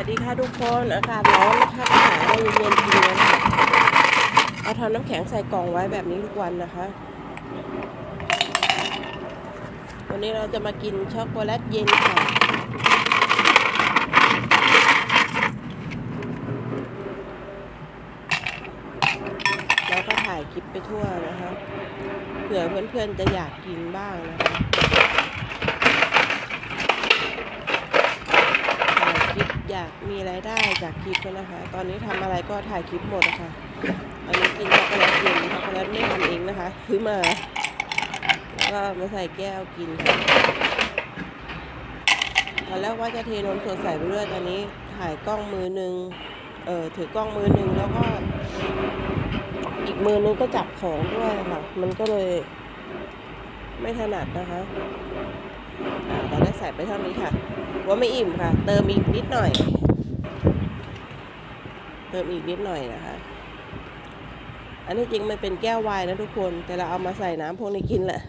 วัสดีค่ะทุกคนอากาศร้อนนะคะไปหาอะไรเย็นๆกินกันค่ะเอาทำน้ำแข็งใส่กล่องไว้แบบนี้ทุกวันนะคะ วันนี้เราจะมากินช็อกโกแลตเย็นค่ะแล้วก็ถ่ายคลิปไปทั่วนะคะเผื่อเพื่อนๆจะอยากกินบ้างนะคะถ่ายคลิป อยากมีรายได้จากคลิปนะคะ ตอนนี้ทำอะไรก็ถ่ายคลิปหมดนะคะอันนี้กินช็อกโกแลตเย็นช็อกโกแลตไม่ทำเองนะคะซื้อมาแล้วก็มาใส่แก้วกินค่ะตอนแรกว่าจะเทนมสดใส่ไปด้วยตอนนี้ถ่ายกล้องมือหนึ่งเออถือกล้องมือหนึ่งแล้วก็ อีกมือนึงก็จับของด้วยค่ะ มันก็เลยไม่ถนัดนะคะ ส่ไปเท่านี้ค่ะ ว่าไม่อิ่มค่ะ เติมอีกนิดหน่อย เติมอีกนิดหน่อยนะคะ อันนี้จริงมันเป็นแก้วไวน์นะทุกคน แต่เราเอามาใส่น้ำพวกนี้กินแหละ